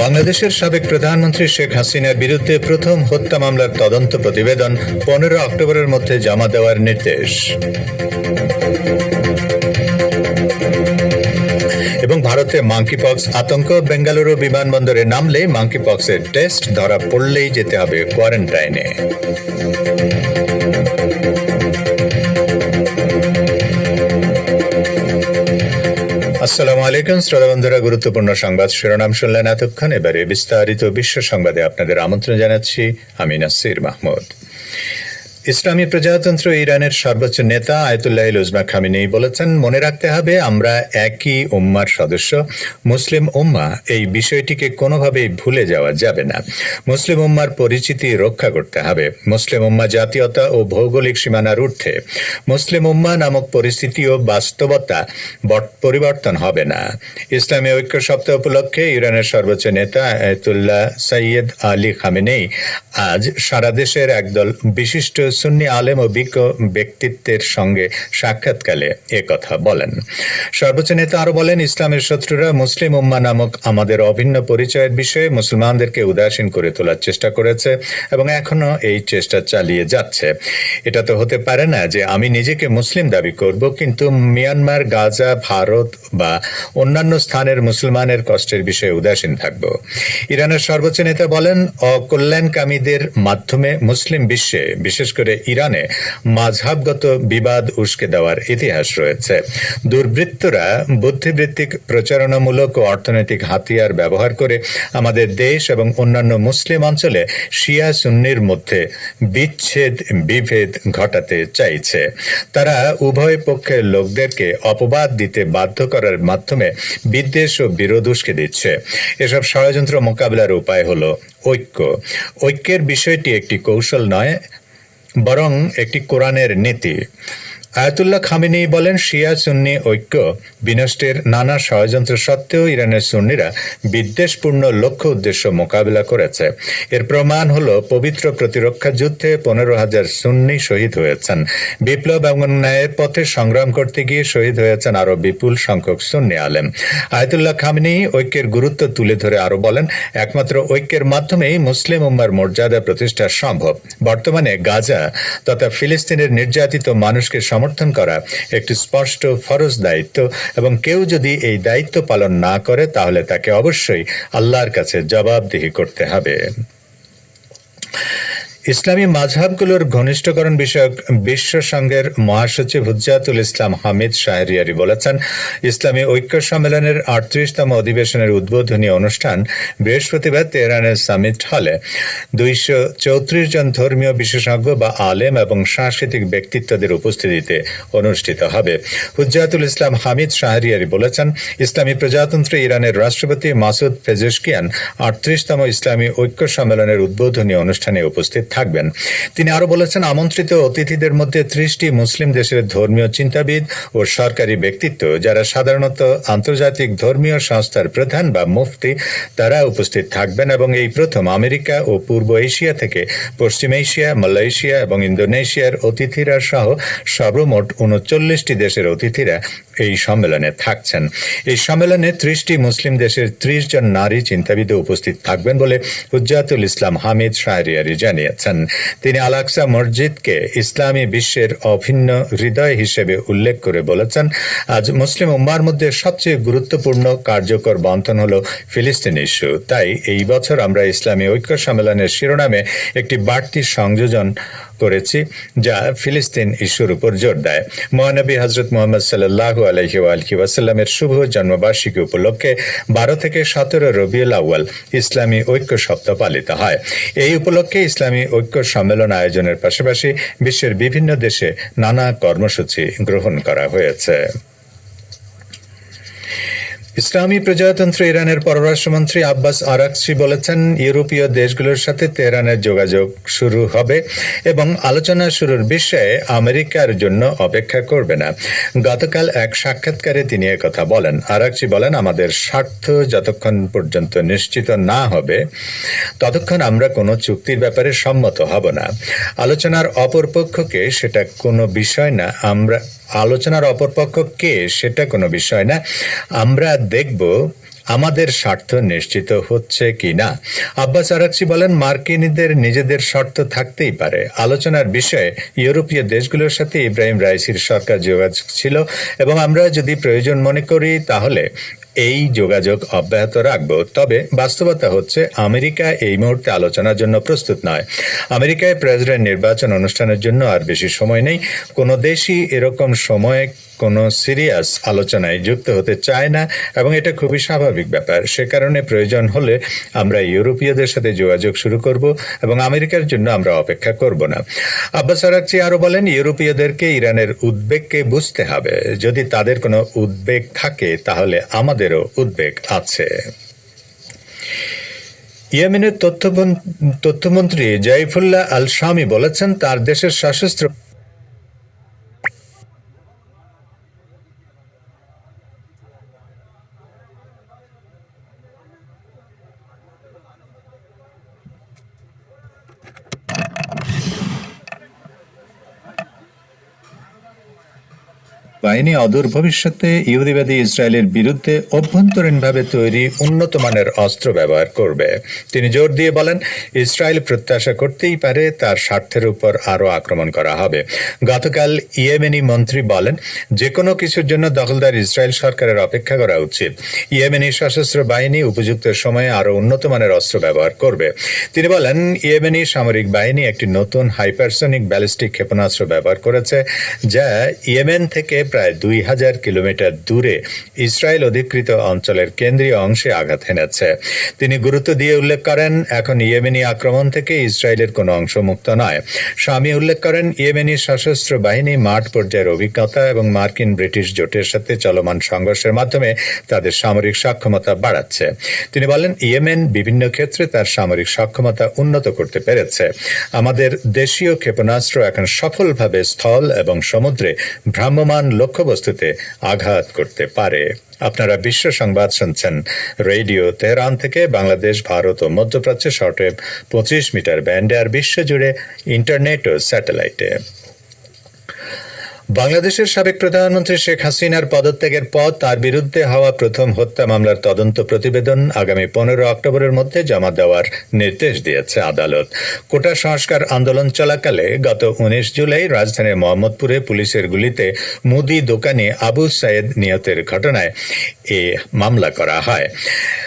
বাংলাদেশের সাবেক প্রধানমন্ত্রী শেখ হাসিনার বিরুদ্ধে প্রথম হত্যা মামলার তদন্ত প্রতিবেদন পনেরো অক্টোবরের মধ্যে জমা দেওয়ার নির্দেশ। এবং ভারতে মাঙ্কিপক্স আতঙ্ক, বেঙ্গালুরু বিমানবন্দরে নামলে মাঙ্কিপক্সের টেস্ট ধরা পড়লেই যেতে হবে কোয়ারেন্টাইনে আসসালামু আলাইকুম, শ্রোতা বন্ধুরা, গুরুত্বপূর্ণ সংবাদ শিরোনাম শুনলেন এতক্ষণ। এবারে বিস্তারিত বিশ্ব সংবাদে আপনাদের আমন্ত্রণ জানাচ্ছি আমি নাসির মাহমুদ। ইসলামী প্রজাতন্ত্র ইরানের সর্বোচ্চ নেতা আয়তুল্লাহ উজমা খামিনেই বলেছেন, মনে রাখতে হবে, আমরা একই উম্মার সদস্য। মুসলিম উম্মা এই বিষয়টিকে কোনোভাবেই ভুলে যাওয়া যাবে না। মুসলিম উম্মার পরিচিতি রক্ষা করতে হবে। মুসলিম উম্মা জাতীয়তা ও ভৌগোলিক সীমানার ঊর্ধ্বে। মুসলিম উম্মা নামক পরিস্থিতি ও বাস্তবতা পরিবর্তন হবে না। ইসলামী ঐক্য সপ্তাহ উপলক্ষে ইরানের সর্বোচ্চ নেতা আয়তুল্লাহ সৈয়দ আলী খামেনেই আজ সারা দেশের একদল বিশিষ্ট সুন্নি আলেম ও বিজ্ঞ ব্যক্তিত্বের সঙ্গে সাক্ষাৎকালে কথা বলেন। সর্বোচ্চ নেতা আরও বলেন, ইসলামের শত্রুরা মুসলিম উম্মা নামক আমাদের অভিন্ন পরিচয়ের বিষয়ে মুসলমানদেরকে উদাসীন করে তোলার চেষ্টা করেছে এবং এখনও এই চেষ্টা চালিয়ে যাচ্ছে। এটা তো হতে পারে না যে আমি নিজেকে মুসলিম দাবি করব, কিন্তু মিয়ানমার, গাজা, ভারত বা অন্যান্য স্থানের মুসলমানের কষ্টের বিষয়ে উদাসীন থাকব। ইরানের সর্বোচ্চ নেতা বলেন, অকল্যাণকামীদের মাধ্যমে মুসলিম বিশ্বে, বিশেষ করে ইরানে মাঝহাবগত বিবাদ উস্কে দেওয়ার ইতিহাস রয়েছে। দুর্বৃত্তরা বুদ্ধিবৃত্তিক, প্রচারণামূলক ও অর্থনৈতিক হাতিয়ার ব্যবহার করে আমাদের দেশ এবং অন্যান্য মুসলিম অঞ্চলে শিয়া সুন্নির মধ্যে বিচ্ছেদ, বিভেদ ঘটাতে চাইছে। তারা উভয় পক্ষের লোকদেরকে অপবাদ দিতে বাধ্য করার মাধ্যমে বিদ্বেষ ও বিরোধ উস্কে দিচ্ছে। এসব ষড়যন্ত্র মোকাবিলার উপায় হলো ঐক্য। ঐক্যের বিষয়টি একটি কৌশল নয় বরং একটি কোরআনের নীতি। আয়াতুল্লাহ খামিনী বলেন, শিয়া সুন্নি ঐক্য বিনষ্টের নানা ষড়যন্ত্র সত্ত্বেও ইরানের সুন্নিরা বিদ্বেষপূর্ণ লক্ষ্য উদ্দেশ্য মোকাবিলা করেছে। এর প্রমাণ হল পবিত্র প্রতিরক্ষা যুদ্ধে পনেরো হাজার সুন্নি শহীদ হয়েছেন। বিপ্লব এবং ন্যায়ের পথে সংগ্রাম করতে গিয়ে শহীদ হয়েছেন আরও বিপুল সংখ্যক সুন্নি আলেম। আয়াতুল্লাহ খামিনী ঐক্যের গুরুত্ব তুলে ধরে আরও বলেন, একমাত্র ঐক্যের মাধ্যমেই মুসলিম উম্মার মর্যাদা প্রতিষ্ঠা সম্ভব। বর্তমানে গাজা তথা ফিলিস্তিনের নির্যাতিত মানুষকে সমর্থন করা একটি স্পষ্ট ফরজ দায়িত্ব এবং কেউ যদি এই দায়িত্ব পালন না করে, তাহলে তাকে অবশ্যই আল্লাহর কাছে জবাবদিহি করতে হবে। ইসলামী মাঝহাবগুলোর ঘনিষ্ঠকরণ বিষয়ক বিশ্ব সংঘের মহাসচিব হুজ্জাতুল ইসলাম হামিদ শাহরিয়ারি বলেছেন, ইসলামী ঐক্য সম্মেলনের আটত্রিশতম অধিবেশনের উদ্বোধনী অনুষ্ঠান বৃহস্পতিবার তেহরানের সামিট হলে। দুইশো চৌত্রিশ জন ধর্মীয় বিশেষজ্ঞ বা আলেম এবং সাংস্কৃতিক ব্যক্তিত্বদের উপস্থিতিতে অনুষ্ঠিত হবে। হুজ্জাতুল ইসলাম হামিদ শাহরিয়ারি বলেছেন, ইসলামী প্রজাতন্ত্র ইরানের রাষ্ট্রপতি মাসুদ পেজেশকিয়ান আটত্রিশতম ইসলামী ঐক্য সম্মেলনের উদ্বোধনী অনুষ্ঠানে উপস্থিত থাকবেন। তিনি আরও বলেছেন, আমন্ত্রিত অতিথিদের মধ্যে ত্রিশটি মুসলিম দেশের ধর্মীয় চিন্তাবিদ ও সরকারি ব্যক্তিত্ব, যারা সাধারণত আন্তর্জাতিক ধর্মীয় সংস্থার প্রধান বা মুফতি, তারা উপস্থিত থাকবেন এবং এই প্রথম আমেরিকা ও পূর্ব এশিয়া থেকে পশ্চিম এশিয়া, মালয়েশিয়া এবং ইন্দোনেশিয়ার অতিথিরা সহ সর্বমোট উনচল্লিশটি দেশের অতিথিরা এই সম্মেলনে থাকছেন। এই সম্মেলনে ত্রিশটি মুসলিম দেশের ত্রিশ জন নারী চিন্তাবিদ উপস্থিত থাকবেন বলে হুজ্জাতুল ইসলাম হামিদ শাহরিয়ারি জানিয়েছেন। তিনি আলাকসা মসজিদকে ইসলামী বিশ্বের অভিন্ন হৃদয় হিসেবে উল্লেখ করে বলেছেন, আজ মুসলিম উম্মার মধ্যে সবচেয়ে গুরুত্বপূর্ণ কার্যকর বন্ধন হল ফিলিস্তিন ইস্যু। তাই এই বছর আমরা ইসলামী ঐক্য সম্মেলনের শিরোনামে একটি বাড়তি সংযোজন করেছি, যা ফিলিস্তিন ইস্যুর উপর জোর দেয়। মহানবী হজরত মোহাম্মদ সাল্লাহ আলহি আলহি ওয়াসাল্লামের শুভ জন্মবার্ষিকী উপলক্ষে বারো থেকে সতেরো রবিউল আউ্য়াল ইসলামী ঐক্য সপ্তাহ পালিত হয়। এই উপলক্ষে ইসলামী ঐক্য সম্মেলন আয়োজনের পাশাপাশি বিশ্বের বিভিন্ন দেশে নানা কর্মসূচি গ্রহণ করা হয়েছে। ইসলামী প্রজাতন্ত্র ইরানের পররাষ্ট্রমন্ত্রী আব্বাস আরাকসি বলেছেন, ইউরোপীয় দেশগুলোর সাথে তেহরানের যোগাযোগ শুরু হবে এবং আলোচনা শুরুর বিষয়ে আমেরিকার জন্য অপেক্ষা করবে না। গতকাল এক সাক্ষাৎকারে তিনি কথা বলেন। আরাকসি বলেন, আমাদের স্বার্থ যতক্ষণ পর্যন্ত নিশ্চিত না হবে, ততক্ষণ আমরা কোনো চুক্তির ব্যাপারে সম্মত হব না। আলোচনার অপর পক্ষকে সেটা কোনো বিষয় না। আমরা আলোচনার অপরপক্ষ কে সেটা কোনো বিষয় না। আমরা দেখব আমাদের স্বার্থ নিশ্চিত হচ্ছে কি না আব্বাস আরাকচি বলেন, মার্কিনীদের নিজেদের শর্ত থাকতেই পারে। আলোচনার বিষয়ে ইউরোপীয় দেশগুলোর সাথে ইব্রাহিম রাইসির সরকার যোগাযোগ ছিল এবং আমরা যদি প্রয়োজন মনে করি, তাহলে এই যোগাযোগ অব্যাহত রাখব। তবে বাস্তবতা হচ্ছে, আমেরিকা এই মুহূর্তে আলোচনার জন্য প্রস্তুত নয়। আমেরিকায় প্রেসিডেন্ট নির্বাচন অনুষ্ঠানের জন্য আর বেশি সময় নেই। কোনো দেশই এরকম সময়ে কোনো সিরিয়াস আলোচনায় যুক্ত হতে চায় না, এবং এটা খুবই স্বাভাবিক ব্যাপার। সে কারণে প্রয়োজন হলে আমরা ইউরোপীয়দের সাথে যোগাযোগ শুরু করব এবং আমেরিকার জন্য আমরা অপেক্ষা করব না। আব্বাস আরাকচি আরও বলেন, ইউরোপীয়দেরকে ইরানের উদ্বেগকে বুঝতে হবে। যদি তাদের কোনো উদ্বেগ থাকে, তাহলে আমাদেরও উদ্বেগ আছে। ইয়েমেনের তথ্য তথ্যমন্ত্রী জাইফুল্লাহ আল শামি বলেছেন, তার দেশের সশস্ত্র বাহিনী অদূর ভবিষ্যতে ইহুদিবাদী ইসরায়েলের বিরুদ্ধে অভ্যন্তরীণভাবে তৈরি উন্নত মানের অস্ত্র ব্যবহার করবে। তিনি জোর দিয়ে বলেন, ইসরায়েল প্রত্যাশা করতেই পারে, তার স্বার্থের উপর আরও আক্রমণ করা হবে। গতকাল ইয়েমেনি মন্ত্রী বলেন যে কোনো কিছুর জন্য দখলদার ইসরায়েল সরকারের অপেক্ষা করা উচিত। ইয়েমেনি সশস্ত্র বাহিনী উপযুক্ত সময়ে আরও উন্নত মানের অস্ত্র ব্যবহার করবে। তিনি বলেন, ইয়েমেনি সামরিক বাহিনী একটি নতুন হাইপারসনিক ব্যালিস্টিক ক্ষেপণাস্ত্র ব্যবহার করেছে, যা ইয়েমেন থেকে প্রায় দুই হাজার কিলোমিটার দূরে ইসরায়েল অধিকৃত অঞ্চলের কেন্দ্রীয় অংশে আঘাত হেনেছে। তিনি গুরুত্ব দিয়ে উল্লেখ করেন, এখন ইয়েমেনি আক্রমণ থেকে ইসরায়েলের কোনো অংশ মুক্ত নয়। স্বামী উল্লেখ করেন, ইয়েমেনি সশস্ত্র বাহিনী মাঠ পর্যায়ের অভিজ্ঞতা এবং মার্কিন ব্রিটিশ জোটের সাথে চলমান সংঘর্ষের মাধ্যমে তাদের সামরিক সক্ষমতা বাড়াচ্ছে। তিনি বলেন, ইয়েমেন বিভিন্ন ক্ষেত্রে তার সামরিক সক্ষমতা উন্নত করতে পেরেছে। আমাদের দেশীয় ক্ষেপণাস্ত্র এখন সফলভাবে স্থল এবং সমুদ্রে ভ্রাম্যমান লক্ষ্যবস্তুতে আঘাত করতে পারে। আপনারা বিশ্ব সংবাদ শুনছেন রেডিও তেহরান থেকে বাংলাদেশ, ভারত ও মধ্যপ্রাচ্যে শর্টওয়েভ পঁচিশ মিটার ব্যান্ডে আর বিশ্বজুড়ে ইন্টারনেট ও স্যাটেলাইটে। বাংলাদেশের সাবেক প্রধানমন্ত্রী শেখ হাসিনার পদত্যাগের পর তার বিরুদ্ধে হওয়া প্রথম হত্যা মামলার তদন্ত প্রতিবেদন আগামী পনেরো অক্টোবরের মধ্যে জমা দেওয়ার নির্দেশ দিয়েছে আদালত। কোটা সংস্কার আন্দোলন চলাকালে গত উনিশ জুলাই রাজধানীর মোহাম্মদপুরে পুলিশের গুলিতে মুদি দোকানে আবু সাইদ নিহতের ঘটনায় এ মামলা করা হয়।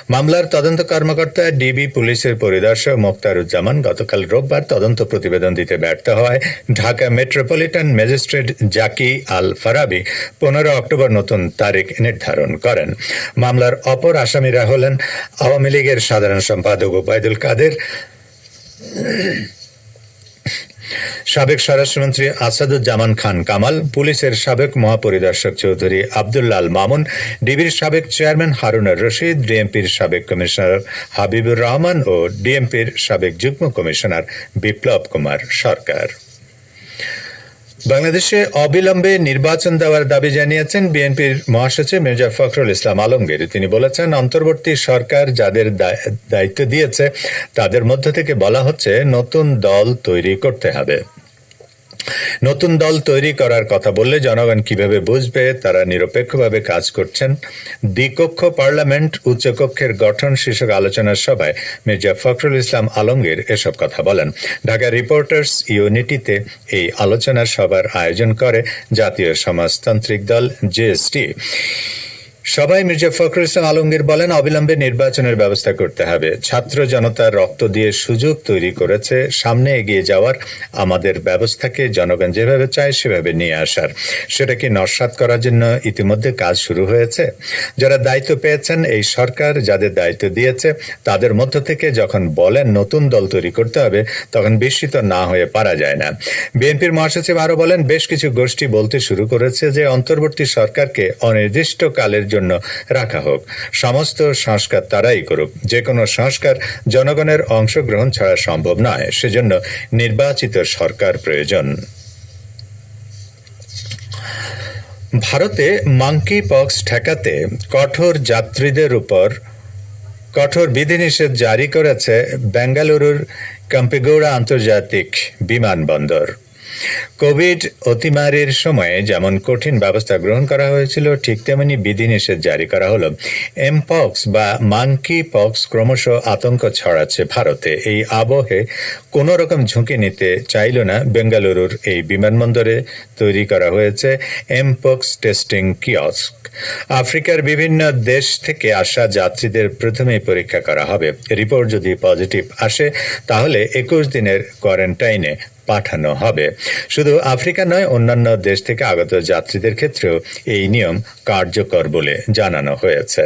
মামলার তদন্ত কর্মকর্তা ডিবি পুলিশের পরিদর্শক মোক্তারুজ্জামান গতকাল রোববার তদন্ত প্রতিবেদন দিতে ব্যর্থ হয় ঢাকা মেট্রোপলিটন ম্যাজিস্ট্রেট জাকি আল ফারাবি পনেরো অক্টোবর নতুন তারিখ নির্ধারণ করেন। মামলার অপর আসামিরা হলেন আওয়ামী লীগের সাধারণ সম্পাদক ওবায়দুল কাদের সাবেক স্বরাষ্ট্রমন্ত্রী আসাদুজ্জামান খান কামাল, পুলিশের সাবেক মহাপরিদর্শক চৌধুরী আবদুল্লাল মামুন, ডিবির সাবেক চেয়ারম্যান হারুনার রশিদ, ডিএমপির সাবেক কমিশনার হাবিবুর রহমান ও ডিএমপির সাবেক যুগ্ম কমিশনার বিপ্লব কুমার সরকার। বাংলাদেশে অবিলম্বে নির্বাচন দেওয়ার দাবি জানিয়েছেন বিএনপির মহাসচিব মির্জা ফখরুল ইসলাম আলমগীর। তিনি বলেছেন, অন্তর্বর্তী সরকার যাদের দায়িত্ব দিয়েছে, তাদের মধ্য থেকে বলা হচ্ছে নতুন দল তৈরি করতে হবে। নতুন দল তৈরি করার কথা বললে জনগণ কীভাবে বুঝবে? তারা নিরপেক্ষভাবে কাজ করছেন। দ্বিকক্ষ পার্লামেন্ট, উচ্চকক্ষের গঠন শীর্ষক আলোচনার সভায় মির্জা ফখরুল ইসলাম আলমগীর এসব কথা বলেন। ঢাকা রিপোর্টার্স ইউনিটিতে এই আলোচনা সভার আয়োজন করে জাতীয় সমাজতান্ত্রিক দল জেএসটি সবাই মির্জা ফখরুল ইসলাম আলমগীর বলেন, অবিলম্বে নির্বাচনের ব্যবস্থা করতে হবে। ছাত্র জনতার রক্ত দিয়ে সুযোগ তৈরি করেছে। সামনে এগিয়ে যাওয়ার আমাদের ব্যবস্থাকে জনগণ যেভাবে চায় সেভাবে নিয়ে আসার। সেটাকে নস্বাত করার জন্য ইতিমধ্যে কাজ শুরু হয়েছে? যারা দায়িত্ব পেয়েছেন এই সরকার, যাদের দায়িত্ব দিয়েছে, তাদের মধ্য থেকে যখন বলেন নতুন দল তৈরি করতে হবে, তখন বিস্মিত না হয়ে পারা যায় না। বিএনপির মহাসচিব আরও বলেন, বেশ কিছু গোষ্ঠী বলতে শুরু করেছে যে, অন্তর্বর্তী সরকারকে অনির্দিষ্টকালের জন্য রাখা হোক। সমস্ত সংস্কার তারাই করুক। যে কোনো সংস্কার জনগণের অংশগ্রহণ ছাড়া সম্ভব নয়। সেজন্য নির্বাচিত সরকার প্রয়োজন। ভারতে মাঙ্কি পক্স ঠেকাতে কঠোর যাত্রীদের উপর কঠোর বিধিনিষেধ জারি করেছে বেঙ্গালুরুর কাম্পিগৌড়া আন্তর্জাতিক বিমানবন্দর। কোভিড অতিমারির সময়ে যেমন কঠিন ব্যবস্থা গ্রহণ করা হয়েছিল, ঠিক তেমনি বিধিনিষেধ জারি করা হলো। এমপক্স বা মাঙ্কি পক্স ক্রমশ আতঙ্ক ছড়াচ্ছে ভারতে। এই আবহে কোনো রকম ঝুঁকি নিতে চাইল না বেঙ্গালুরুর এই বিমানবন্দরে তৈরি করা হয়েছে এমপক্স টেস্টিং কিয়স্ক। আফ্রিকার বিভিন্ন দেশ থেকে আসা যাত্রীদের প্রথমেই পরীক্ষা করা হবে। রিপোর্ট যদি পজিটিভ আসে, তাহলে একুশ দিনের কোয়ারেন্টাইনে পাঠানো হবে। শুধু আফ্রিকা নয়, অন্যান্য দেশ থেকে আগত যাত্রীদের ক্ষেত্রেও এই নিয়ম কার্যকর বলে জানানো হয়েছে।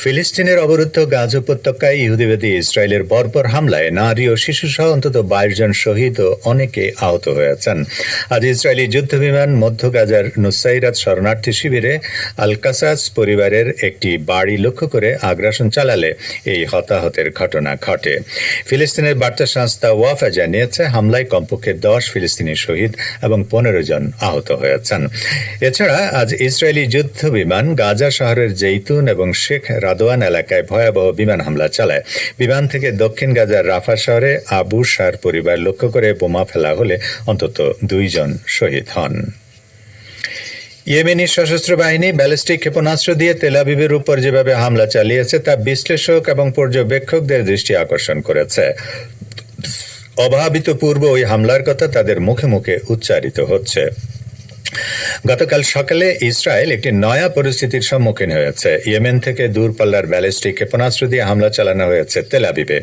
ফিলিস্তিনের অবরুদ্ধ গাজ উপত্যকায় ইহুদিবাদী ইসরায়েলের বর্বর হামলায় নারী ও শিশু সহ অন্তত বাইশ জন শহীদ ও অনেকে আহত হয়েছেন। আজ ইসরায়েলি যুদ্ধ বিমান মধ্য গাজার নুসাইরাত শরণার্থী শিবিরে আলকাসাস পরিবারের একটি বাড়ি লক্ষ্য করে আগ্রাসন চালালে এই হতাহতের ঘটনা ঘটে। ফিলিস্তিনের বার্তা সংস্থা ওয়াফা জানিয়েছে, হামলায় কমপক্ষে দশ ফিলিস্তিনি শহীদ এবং পনেরো জন আহত হয়েছেন। এছাড়া আজ ইসরায়েলি যুদ্ধ বিমান গাজা শহরের জেইতুন এবং শেখ রাদওয়ান এলাকায় ভয়াবহ বিমান হামলা চালায়। বিমান থেকে দক্ষিণ গাজার রাফা শহরে আবু শার পরিবার লক্ষ্য করে বোমা ফেলা হলে অন্তত দুইজন শহীদ হন। ইয়েমেনি সশস্ত্র বাহিনী ব্যালিস্টিক ক্ষেপণাস্ত্র দিয়ে তেলাবিবের উপর যেভাবে হামলা চালিয়েছে, তা বিশ্লেষক এবং পর্যবেক্ষকদের দৃষ্টি আকর্ষণ করেছে। অভাবিত পূর্ব ওই হামলার কথা তাদের মুখে মুখে উচ্চারিত হচ্ছে। গতকাল সকালে ইসরায়েল একটি নয়া পরিস্থিতির সম্মুখীন হয়েছে। ইয়েমেন থেকে দূরপাল্লার ব্যালিস্টিক ক্ষেপণাস্ত্র দিয়ে হামলা চালানো হয়েছে তেলাবিবে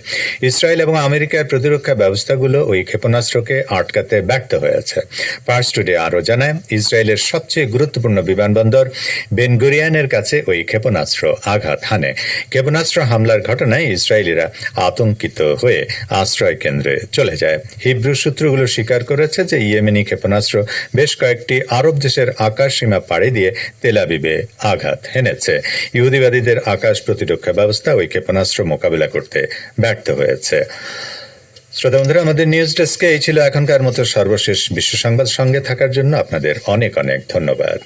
ইসরায়েল এবং আমেরিকার প্রতিরক্ষা ব্যবস্থাগুলো ওই ক্ষেপণাস্ত্রকে আটকাতে ব্যর্থ হয়েছে। পার্স টুডে আরও জানায়, ইসরায়েলের সবচেয়ে গুরুত্বপূর্ণ বিমানবন্দর বেনগুরিয়ানের কাছে ওই ক্ষেপণাস্ত্র আঘাত হানে। ক্ষেপণাস্ত্র হামলার ঘটনায় ইসরায়েলিরা আতঙ্কিত হয়ে আশ্রয় কেন্দ্রে চলে যায়। হিব্রু সূত্রগুলো স্বীকার করেছে যে ইয়েমেনি ক্ষেপণাস্ত্র বেশ কয়েকটি আরব দেশের আকাশ সীমা পাড়ি দিয়ে তেলাবিবে আঘাত হেনেছে। ইহুদিবাদীদের আকাশ প্রতিরক্ষা ব্যবস্থা ওই ক্ষেপণাস্ত্র মোকাবিলা করতে ব্যর্থ হয়েছে। শ্রোতা বন্ধুরা, আমাদের নিউজ ডেস্কে এই ছিল এখনকার মতো সর্বশেষ বিশ্ব সংবাদ সঙ্গে থাকার জন্য আপনাদের অনেক অনেক ধন্যবাদ।